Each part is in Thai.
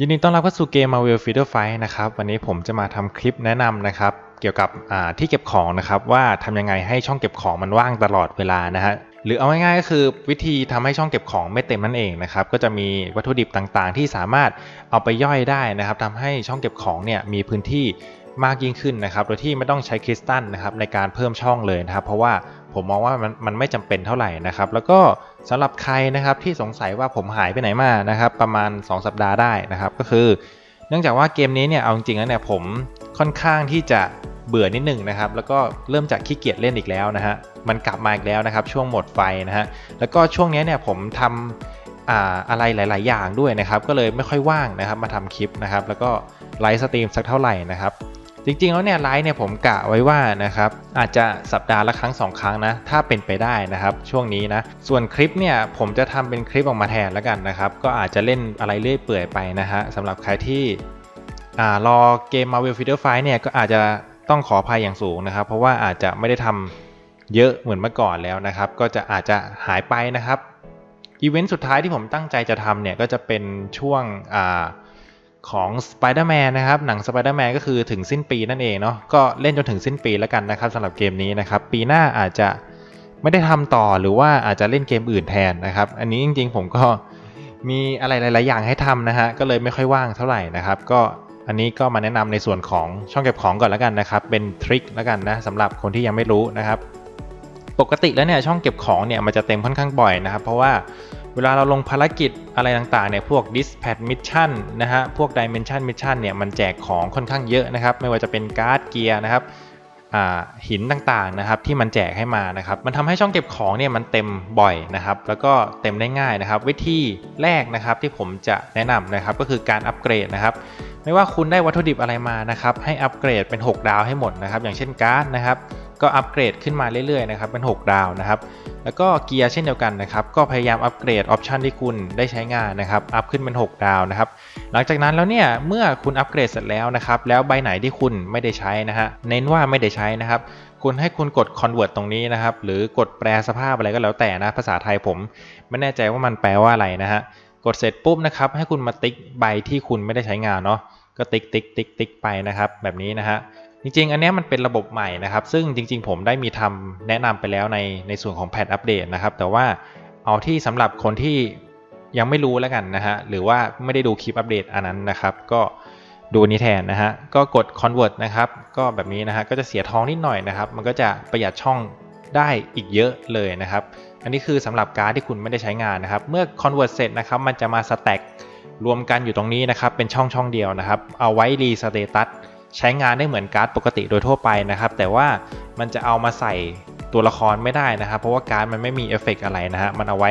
ยินดีต้อนรับเข้าสู่เกม Marvel Feeder Fight นะครับ วันนี้ผมจะมาทำคลิปแนะนำนะครับ เกี่ยวกับที่เก็บของนะครับว่าทำยังไงให้ช่องเก็บของมันว่างตลอดเวลานะฮะหรือเอาง่ายๆก็คือวิธีทำให้ช่องเก็บของไม่เต็มนั่นเองนะครับก็จะมีวัตถุดิบต่างๆ ที่สามารถเอาไปย่อยได้นะครับทำให้ช่องเก็บของเนี่ยมีพื้นที่มากยิ่งขึ้นนะครับ โดยที่ไม่ต้องใช้คริสตัลนะครับในการเพิ่มช่องเลยนะครับ เพราะว่า ผมมองว่ามันมันไม่จำเป็นเท่าไหร่นะครับ แล้วก็สำหรับใครนะครับที่สงสัยว่าผมหายไปไหนมานะครับ ประมาณ 2 สัปดาห์ได้นะครับ ก็คือ เนื่องจากว่าเกมนี้เนี่ยเอาจริงๆแล้วเนี่ยผมค่อนข้างที่จะเบื่อนิดหนึ่งนะครับ แล้วก็เริ่มจากขี้เกียจเล่นอีกแล้วนะฮะมันกลับมาอีกแล้วนะครับ ช่วงหมดไฟนะฮะแล้วก็ช่วงนี้เนี่ยผมทำอ่าอะไรหลาย ๆ อย่างด้วยนะครับ ก็เลยไม่ค่อยว่างนะครับ มาทำคลิปนะครับ แล้วก็ไลฟ์สตรีมสักเท่าไหร่นะครับ จริงๆแล้วเนี่ยไลฟ์เนี่ยผมกะไว้ว่านะครับอาจจะสัปดาห์ละครั้ง 2 ครั้งนะ ถ้าเป็นไปได้นะครับ ช่วงนี้นะ ส่วนคลิปเนี่ยผมจะทำเป็นคลิปออกมาแทนแล้วกันนะครับ ก็อาจจะเล่นอะไรเรื่อยเปื่อยไปนะฮะสำหรับใครที่อ่ารอเกม Marvel Feeder Fight เนี่ยก็อาจจะต้องขออภัยอย่างสูงนะครับ เพราะว่าอาจจะไม่ได้ทำเยอะเหมือนเมื่อก่อนแล้วนะครับ ก็จะอาจจะหายไปนะครับอีเวนต์สุดท้ายที่ผมตั้งใจจะทำเนี่ยก็จะเป็นช่วงอ่า ของ Spider-Man นะครับ หนัง Spider-Man ก็คือถึงสิ้นปีนั่นเองเนาะก็เล่นจนถึงสิ้นปีแล้วกันนะครับสำหรับเกมนี้นะครับ ปีหน้าอาจจะไม่ได้ทำต่อหรือว่าอาจจะเล่นเกมอื่นแทนนะครับ อันนี้จริงๆผมก็มีอะไรหลาย ๆ อย่างให้ทำนะฮะก็เลยไม่ค่อยว่างเท่าไหร่นะครับ ก็อันนี้ก็มาแนะนำในส่วนของช่องเก็บของก่อนแล้วกันนะครับ เป็นทริคแล้วกันนะสำหรับคนที่ยังไม่รู้นะครับ ปกติแล้วเนี่ยช่องเก็บของเนี่ยมันจะเต็มค่อนข้างบ่อยนะครับ เพราะว่า เวลาเราลงภารกิจอะไรต่างๆเนี่ยพวก dispatch mission นะฮะพวก dimension mission เนี่ยมันแจกของค่อนข้างเยอะนะครับ ไม่ว่าจะเป็นการ์ดเกียร์นะครับหินต่างๆนะครับที่มันแจกให้มานะครับมันทำให้ช่องเก็บของเนี่ยมันเต็มบ่อยนะครับแล้วก็เต็มได้ง่ายนะครับ วิธีแรกนะครับที่ผมจะแนะนำนะครับก็คือการอัปเกรดนะครับไม่ว่าคุณได้วัตถุดิบอะไรมานะครับให้อัปเกรดเป็น 6 ดาวให้หมดนะครับอย่างเช่นการ์ดนะครับ ก็อัปเกรดขึ้นมาเรื่อยๆนะครับเป็น 6 ดาวนะครับแล้วก็เกียร์เช่นเดียวกันนะครับก็พยายามอัปเกรดออปชันที่คุณได้ใช้งานนะครับอัพขึ้นเป็น 6 ดาวนะครับหลังจากนั้นแล้วเนี่ยเมื่อคุณอัปเกรดเสร็จแล้วนะครับแล้วใบไหนที่คุณไม่ได้ใช้นะฮะเน้นว่าไม่ได้ใช้นะครับคุณให้คุณกด convert ตรงนี้นะครับ หรือกดแปลสภาพอะไรก็แล้วแต่นะ ภาษาไทยผม ไม่แน่ใจว่ามันแปลว่าอะไรนะฮะ กดเสร็จปุ๊บนะครับ ให้คุณมาติ๊กใบที่คุณไม่ได้ใช้งานเนาะ ก็ติ๊กติ๊กติ๊กติ๊กไปนะครับ แบบนี้นะฮะ จริงๆ อันนี้มันเป็นระบบใหม่นะครับ ซึ่งจริง ๆ ผมได้มีทำแนะนำไปแล้วในในส่วนของแพทอัปเดตนะครับ แต่ว่าเอาที่สำหรับคนที่ยังไม่รู้แล้วกันนะฮะ หรือว่าไม่ได้ดูคลิปอัปเดตอันนั้นนะครับ ก็ดูนี้แทนนะฮะ ก็กด convert นะครับ ก็แบบนี้นะฮะ ก็จะเสียท้องนิดหน่อยนะครับ มันก็จะประหยัดช่องได้อีกเยอะเลยนะครับ อันนี้คือสำหรับการ์ดที่คุณไม่ได้ใช้งานนะครับ เมื่อ convert เสร็จนะครับ มันจะมาสแต็กรวมกันอยู่ตรงนี้นะครับ เป็นช่องช่องเดียวนะครับ เอาไว้รีสเตตัส ใช้งานได้เหมือนการ์ดปกติโดยทั่วไปนะครับ แต่ว่ามันจะเอามาใส่ตัวละครไม่ได้นะครับ เพราะว่าการ์ดมันไม่มีเอฟเฟกต์อะไรนะฮะมันเอาไว้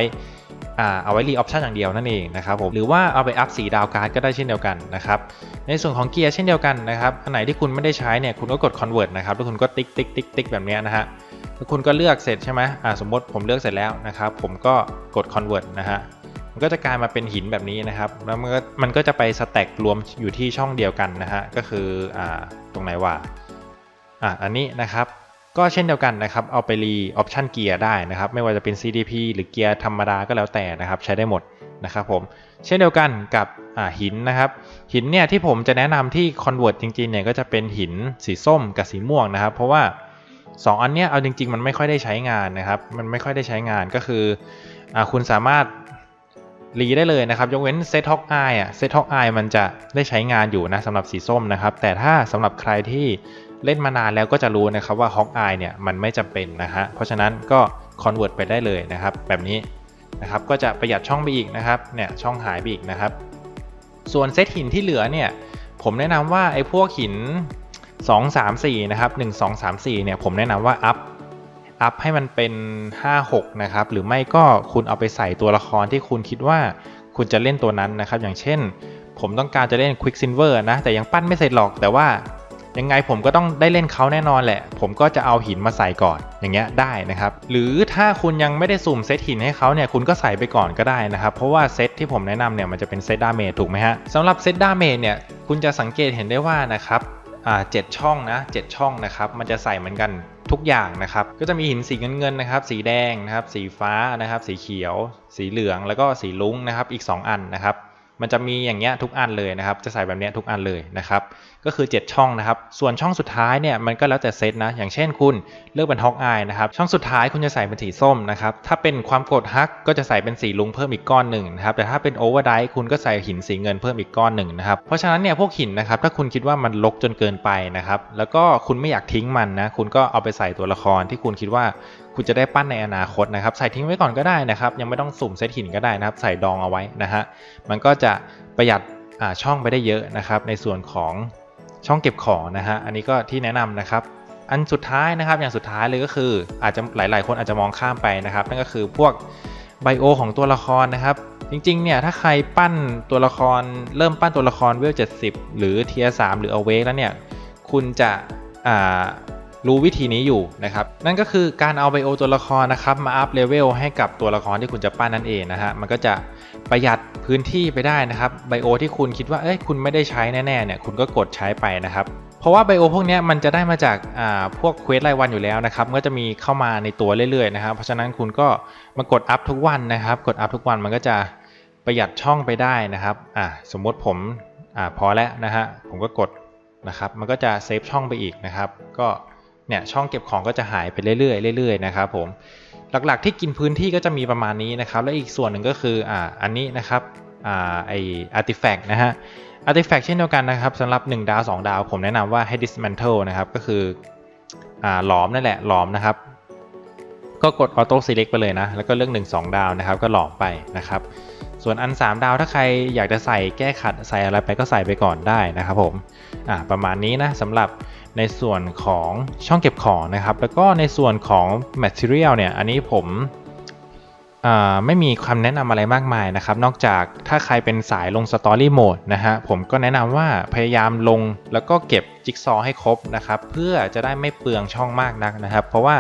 เอาไว้รีออปชันอย่างเดียวนั่นเองนะครับผมหรือว่าเอาไปอัพสีดาวการ์ดก็ได้เช่นเดียวกันนะครับในส่วนของเกียร์เช่นเดียวกันนะครับอันไหนที่คุณไม่ได้ใช้เนี่ยคุณก็กด convert นะครับแล้วคุณก็ติ๊กติ๊กติ๊กติ๊กแบบนี้นะฮะแล้วคุณก็เลือกเสร็จใช่ไหมอ่าสมมติผมเลือกเสร็จแล้วนะครับผมก็กด convert นะฮะ มันก็จะกลายมาเป็นหินแบบนี้นะครับ แล้วมันก็มันก็จะไปสแต็กรวมอยู่ที่ช่องเดียวกันนะฮะ ก็คืออ่าตรงไหนวะอ่าอันนี้นะครับ ก็เช่นเดียวกันนะครับ เอาไปรีออปชันเกียร์ได้นะครับ ไม่ว่าจะเป็น CDP หรือเกียร์ธรรมดาก็แล้วแต่นะครับ ใช้ได้หมดนะครับผม เช่นเดียวกันกับอ่าหินนะครับ หินเนี่ยที่ผมจะแนะนำที่ convert จริงๆเนี่ยก็จะเป็นหินสีส้มกับสีม่วงนะครับ เพราะว่า 2 อันเนี้ยเอาจริง ๆ มันไม่ค่อยได้ใช้งานนะครับ มันไม่ค่อยได้ใช้งานก็คืออ่าคุณสามารถ รีได้เลยนะครับ ยกเว้นเซตฮอกอายอะเซตฮอกอายมันจะได้ใช้งานอยู่นะสำหรับสีส้มนะครับ แต่ถ้าสำหรับใครที่เล่นมานานแล้วก็จะรู้นะครับว่าฮอกอายเนี่ยมันไม่จำเป็นนะฮะเพราะฉะนั้นก็คอนเวิร์ตไปได้เลยนะครับ แบบนี้นะครับก็จะประหยัดช่องไปอีกนะครับเนี่ยช่องหายไปอีกนะครับ ส่วนเซตหินที่เหลือเนี่ยผมแนะนำว่าไอ้พวกหิน 2 3 4นะครับ1 2 3 4เนี่ยผมแนะนำว่าอัพ อัพให้มันเป็น 5 6 นะครับ หรือไม่ก็คุณเอาไปใส่ตัวละครที่คุณคิดว่าคุณจะเล่นตัวนั้นนะครับ อย่างเช่น ผมต้องการจะเล่น Quicksilver นะ แต่ยังปั้นไม่เสร็จหรอก แต่ว่ายังไงผมก็ต้องได้เล่นเขาแน่นอนแหละ ผมก็จะเอาหินมาใส่ก่อน อย่างเงี้ยได้นะครับ หรือถ้าคุณยังไม่ได้สุ่มเซตหินให้เขาเนี่ย คุณก็ใส่ไปก่อนก็ได้นะครับ เพราะว่าเซตที่ผมแนะนำเนี่ย มันจะเป็นเซตดาเมจถูกไหมฮะสำหรับเซตดาเมจเนี่ย คุณจะสังเกตเห็นได้ว่านะครับ อ่าเจ็ดช่องนะเจ็ดช่องนะครับ มันจะใส่เหมือนกัน ทุกอย่างนะครับ ก็จะมีหินสีเงินเงินๆนะครับ สีแดงนะครับ สีฟ้านะครับ สีเขียว สีเหลืองแล้วก็สีลุ้งนะครับ อีก 2 อันนะครับ มันจะมีอย่างเงี้ยทุกอันเลยนะครับ จะใส่แบบเนี้ยทุกอันเลยนะครับ ก็คือ 7 ช่องนะครับ ส่วนช่องสุดท้ายเนี่ยมันก็แล้วแต่เซตนะ อย่างเช่นคุณเลือกเป็นฮอกอายนะครับ ช่องสุดท้ายคุณจะใส่เป็นสีส้มนะครับ ถ้าเป็นความกดฮักก็จะใส่เป็นสีลุงเพิ่มอีกก้อนหนึ่งนะครับ แต่ถ้าเป็นโอเวอร์ไดคุณก็ใส่หินสีเงินเพิ่มอีกก้อนหนึ่งนะครับ เพราะฉะนั้นเนี่ยพวกหินนะครับ ถ้าคุณคิดว่ามันลกจนเกินไปนะครับ แล้วก็คุณไม่อยากทิ้งมันนะ คุณก็เอาไปใส่ตัวละครที่คุณคิดว่า คุณจะได้ปั้นในอนาคตนะครับ ใส่ทิ้งไว้ก่อนก็ได้นะครับ ยังไม่ต้องสุ่มเซตหินก็ได้นะครับ ใส่ดองเอาไว้นะฮะมันก็จะประหยัดช่องไปได้เยอะนะครับ ในส่วนของช่องเก็บของนะฮะอันนี้ก็ที่แนะนำนะครับ อันสุดท้ายนะครับอย่างสุดท้ายเลยก็คืออาจจะหลาย ๆ คนอาจจะมองข้ามไปนะครับ นั่นก็คือพวกไบโอของตัวละครนะครับ จริง ๆ เนี่ยถ้าใครปั้นตัวละครเริ่มปั้นตัวละครเวล 70 หรือเทียสหรือเอาเวกแล้วเนี่ยคุณจะ รู้วิธีนี้อยู่นะครับ นั่นก็คือการเอาไบโอตัวละครนะครับ มาอัพเลเวลให้กับตัวละครที่คุณจะปั้นนั่นเองนะฮะ มันก็จะประหยัดพื้นที่ไปได้นะครับ ไบโอที่คุณคิดว่า เอ้ย คุณไม่ได้ใช้แน่ๆ เนี่ย คุณก็กดใช้ไปนะครับ เพราะว่าไบโอพวกนี้มันจะได้มาจากอ่าพวกเควสรายวันอยู่แล้วนะครับ ก็จะมีเข้ามาในตัวเรื่อยๆนะครับ เพราะฉะนั้นคุณก็มากดอัพทุกวันนะครับ กดอัพทุกวันมันก็จะประหยัดช่องไปได้นะครับ อ่าสมมติผม อ่า พอแล้วนะฮะ ผมก็กดนะครับ มันก็จะเซฟช่องไปอีกนะครับ ก็ เนี่ยช่องเก็บของก็จะหายไปเรื่อยๆเรื่อยๆนะครับผมหลักๆที่กินพื้นที่ก็จะมีประมาณนี้นะครับ และอีกส่วนหนึ่งก็คืออ่าอันนี้นะครับอ่าไออาร์ติแฟกต์นะฮะอาร์ติแฟกต์เช่นเดียวกันนะครับสำหรับ 1 ดาว 2 ดาว ผมแนะนำว่าให้ dismantle นะครับก็คืออ่าหลอมนั่นแหละหลอมนะครับ ก็กด auto select ไปเลยนะ แล้วก็เลือก1 2 ดาวนะครับ ก็หลอมไปนะครับ ส่วนอัน 3 ดาวถ้าใครอยากจะใส่แก้ขัดใส่อะไรไปก็ใส่ไปก่อนได้นะครับผมอ่าประมาณนี้นะสำหรับ ในส่วนของช่องเก็บของนะครับ แล้วก็ในส่วนของ material เนี่ย อันนี้ผมไม่มีคำแนะนำอะไรมากมายนะครับ นอกจากถ้าใครเป็นสายลง Story Mode นะฮะ ผมก็แนะนำว่าพยายามลงแล้วก็เก็บจิ๊กซอให้ครบนะครับ เพื่อจะได้ไม่เปลืองช่องมากนักนะครับ เพราะว่า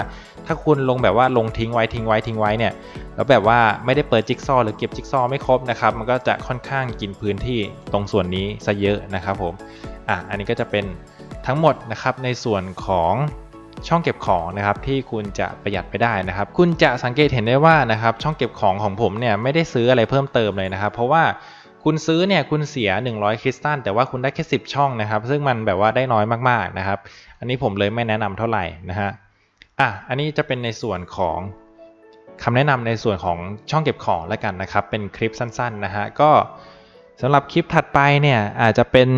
ถ้าคุณลงแบบว่าลงทิ้งไว้ทิ้งไว้ทิ้งไว้เนี่ย แล้วแบบว่าไม่ได้เปิดจิ๊กซอหรือเก็บจิ๊กซอไม่ครบนะครับ มันก็จะค่อนข้างกินพื้นที่ตรงส่วนนี้ซะเยอะนะครับผม อะ อันนี้ก็จะเป็น ทั้งหมดนะครับในส่วนของช่องเก็บของนะครับที่คุณจะประหยัดไปได้นะครับ คุณจะสังเกตเห็นได้ว่านะครับช่องเก็บของของผมเนี่ยไม่ได้ซื้ออะไรเพิ่มเติมเลยนะครับ เพราะว่าคุณซื้อเนี่ยคุณเสีย 100 คริสตัลแต่ว่าคุณได้แค่ 10 ช่องนะครับ ซึ่งมันแบบว่าได้น้อยมากๆนะครับ อันนี้ผมเลยไม่แนะนำเท่าไหร่นะฮะอะอันนี้จะเป็นในส่วนของคำแนะนำในส่วนของช่องเก็บของแล้วกันนะครับ เป็นคลิปสั้นๆนะฮะก็สำหรับคลิปถัดไปเนี่ยอาจจะเป็น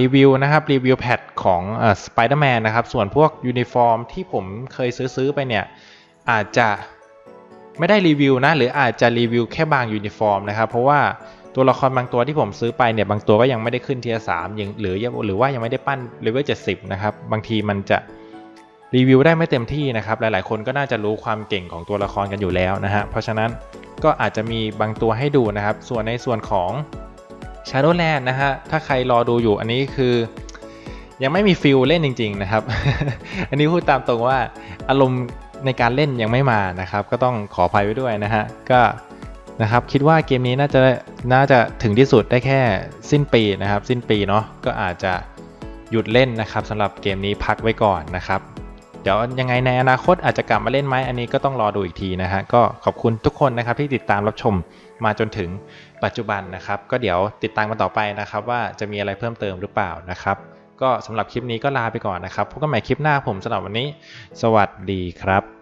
รีวิวนะครับรีวิวแพทของสไปเดอร์แมนนะครับ ส่วนพวกยูนิฟอร์มที่ผมเคยซื้อไปเนี่ย อาจจะไม่ได้รีวิวนะ หรืออาจจะรีวิวแค่บางยูนิฟอร์มนะครับ เพราะว่าตัวละครบางตัวที่ผมซื้อไปเนี่ย บางตัวก็ยังไม่ได้ขึ้นเทียสามยังหรือหรือว่ายังไม่ได้ปั้นเลเวลเจ็ดสิบนะครับ บางทีมันจะรีวิวได้ไม่เต็มที่นะครับ หลายๆ คนก็น่าจะรู้ความเก่งของตัวละครกันอยู่แล้วนะฮะเพราะฉะนั้นก็อาจจะมีบางตัวให้ดูนะครับ ส่วนในส่วนของ Shadowland นะฮะ ถ้าใครรอดูอยู่อันนี้คือ ยังไม่มีฟิลเล่นจริง ๆ นะครับ อันนี้พูดตามตรงว่าอารมณ์ในการเล่นยังไม่มานะครับ ก็ต้องขออภัยไว้ด้วยนะฮะ ก็นะครับคิดว่าเกมนี้น่าจะน่าจะถึงที่สุดได้แค่สิ้นปีนะครับ สิ้นปีเนาะก็อาจจะหยุดเล่นนะครับสำหรับเกมนี้พักไว้ก่อนนะครับ เดี๋ยวยังไงในอนาคตอาจจะกลับมาเล่นไหมอันนี้ก็ต้องรอดูอีกทีนะฮะก็ขอบคุณทุกคนนะครับที่ติดตามรับชมมาจนถึงปัจจุบันนะครับ ก็เดี๋ยวติดตามกันต่อไปนะครับ ว่าจะมีอะไรเพิ่มเติมหรือเปล่านะครับ ก็สำหรับคลิปนี้ก็ลาไปก่อนนะครับพบกันใหม่คลิปหน้าผมสำหรับวันนี้ สวัสดีครับ